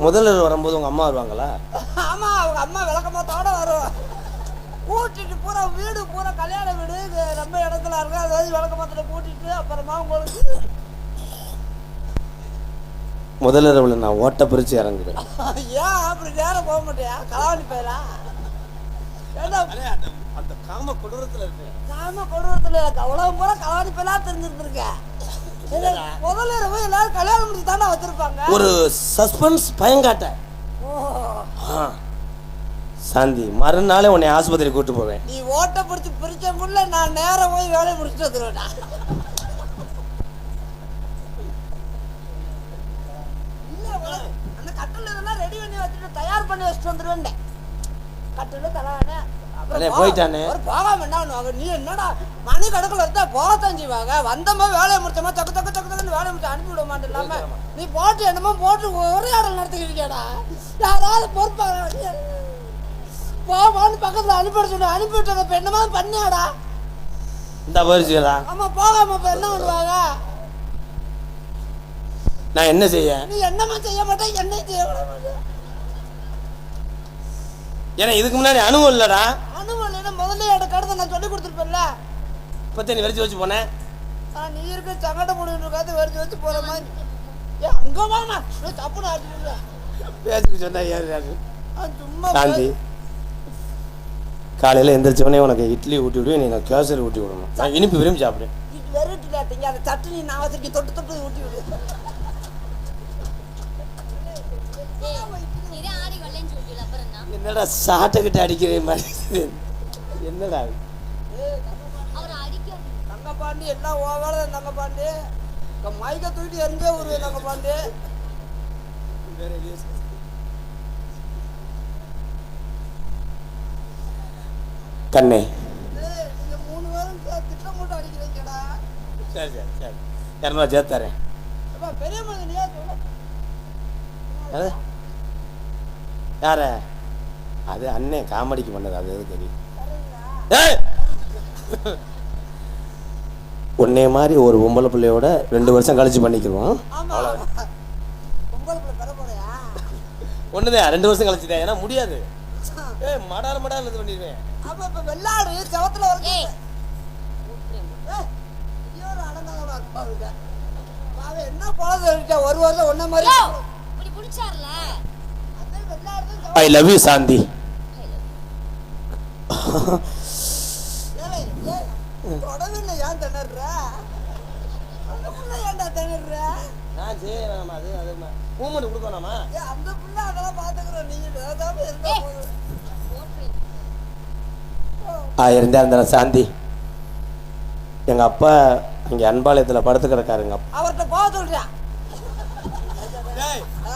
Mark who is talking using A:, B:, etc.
A: முதல்வர் வரும்போது உங்க அம்மா வருவாங்களா?
B: ஆமா அவங்க அம்மா விளக்கமாத்தோட வரும் கூட்டிட்டு பூரா வீடு பூரா கல்யாண வீடு இது ரொம்ப இடத்துல இருக்கு அது வந்து விளக்கமாத்துல கூட்டிட்டு அப்புறமா உங்களுக்கு
A: முதலிரவில் நான் ஓட்ட பிரிச்சு இறங்குறேன்
B: ஏன் அப்படி நேரம் போக மாட்டியா? கலாவணி போயிடா
A: அந்த காம கொடூரத்துல இருக்கேன்
B: காம கொடூரத்துல எனக்கு அவ்வளவு பூரா கலாவணி போயிலா தெரிஞ்சிருந்திருக்கேன் முதல்ல இரவு எல்லாரும் கல்யாணம் முடிச்சு தானே வச்சிருப்பாங்க
A: ஒரு சஸ்பென்ஸ் பயங்காட்ட. சாந்தி மறுநாளே உன்னை ஆஸ்பத்திரி கூட்டு போவேன்.
B: நீ ஓட்ட பிடிச்சி பிரிச்சக்குள்ள நான் நேரம் போய் வேலையை முடிச்சுட்டு அந்த கட்டில் இதெல்லாம் ரெடி பண்ணி வச்சுட்டு தயார் பண்ணி வச்சுட்டு வந்துருவேன் கட்டில்
A: அண்ணே, போயிட்டானே.
B: போகாம என்ன பண்ணுவாங்க? நீ என்னடா மணி கணக்கில் இருந்தா போகத்தான் செய்வாங்க. வந்தமா வேலையை முடிச்சமா தக்கு தக்கு தக்கு தக்குன்னு வேலையை முடிச்சு அனுப்பி விட மாட்டேன் இல்லாம நீ போட்டு என்னமோ போட்டு உரையாடல் நடத்திக்கிட்டு இருக்கியாடா யாராவது பொறுப்பாங்க போவான்னு பக்கத்துல அனுப்பிட சொன்ன அனுப்பி விட்டத இப்ப என்னமா பண்ணியாடா?
A: இந்த பரிசுகளா
B: ஆமா போகாம இப்ப என்ன பண்ணுவாங்க?
A: நான் என்ன செய்ய?
B: நீ என்னமா செய்ய மாட்டே? என்ன செய்ய விட மாட்டே.
A: ஏன்னா இதுக்கு முன்னாடி அனுபவம் இல்லடா.
B: அனுபவம் இல்லைன்னா முதல்ல எனக்கு அடுத்து நான் சொல்லி கொடுத்துருப்பேன்ல.
A: பத்தி நீ வரிச்சு வச்சு போனேன்
B: ஆ, நீ இருக்க சங்கட முடிவு இருக்காது வச்சு போற மாதிரி. ஏ அங்க வாமா தப்பு ஆட்டிட்டு
A: பேசுக்கு சொன்னா யாரு யாரு?
B: சும்மா
A: சாந்தி காலையில் எந்திரிச்சவனே உனக்கு இட்லி ஊட்டி விடுவேன் நீ நான் கேசரி ஊட்டி விடணும். நான் இனிப்பு விரும்பி சாப்பிடுவேன்.
B: வெறுட்டில திங்க அந்த சட்னி நான் வச்சிருக்கேன் தொட்டு தொட்டு ஊட்டி விடு
C: இதே ஆடி வரலன்னு சொல்லிட்டு அப்புறம் தான்
A: என்னடா சாட்டைக்கிட்ட அடிக்கிற மாதிரி என்னடா
B: தங்கப்பாண்டி எல்லாம் ஓ வேலை தான் தங்கப்பாண்டி மைக்க தூக்கிட்டு எரிஞ்சே ஒரு தங்கப்பாண்டி?
A: கண்ணே.
B: ஏய், நீங்க மூணு பேரும் தி- திட்டம் போட்டு அடிக்கிறீங்கடா.
A: சரி சரி சரி. இரநூறுவா சேர்த்து தரேன்.
B: அப்பா, பெரிய சொல்ல
A: அது யார? அது அண்ணே காமெடிக்கு பண்ணது அது எது தெரியும். ஏய்! உன்னைய மாதிரி ஒரு பொம்பளை பிள்ளையோட ரெண்டு வருஷம் கழிச்சு
B: போறியா?
A: ஒண்ணுதான் ரெண்டு வருஷம் கழிச்சுதான் ஏன்னா முடியாது. ஏ மடார மடார் இது பண்ணிடுவேன்.
B: அப்ப இப்ப வெள்ளாடு செவத்துல வந்து
C: ஏய்.
B: ஒரு அடங்காத அப்பாவுங்க அவன் என்ன குழந்தை இருக்க? ஒரு வருஷம் ஒன்ன மாதிரி
C: யோ! இப்படி புடிச்சார்ல?
B: அதே வெள்ளாடு
A: ஐ லவ் யூ சாந்தி
B: ஏய், ஏய், தொடவில்லை ஏன் திணற அந்த புள்ள ஏன்டா திணற
A: நான் செய்யணும் அது அது மூமெண்ட் கொடுக்கணுமா
B: அந்த புள்ள அதெல்லாம் பாத்துக்கிறோம் நீங்க இருந்தா
A: இருந்தா சாந்தி எங்க அப்பா இங்க அன்பாளையத்துல படுத்து கிடக்காருங்க
B: அவர்கிட்ட போக ஆ?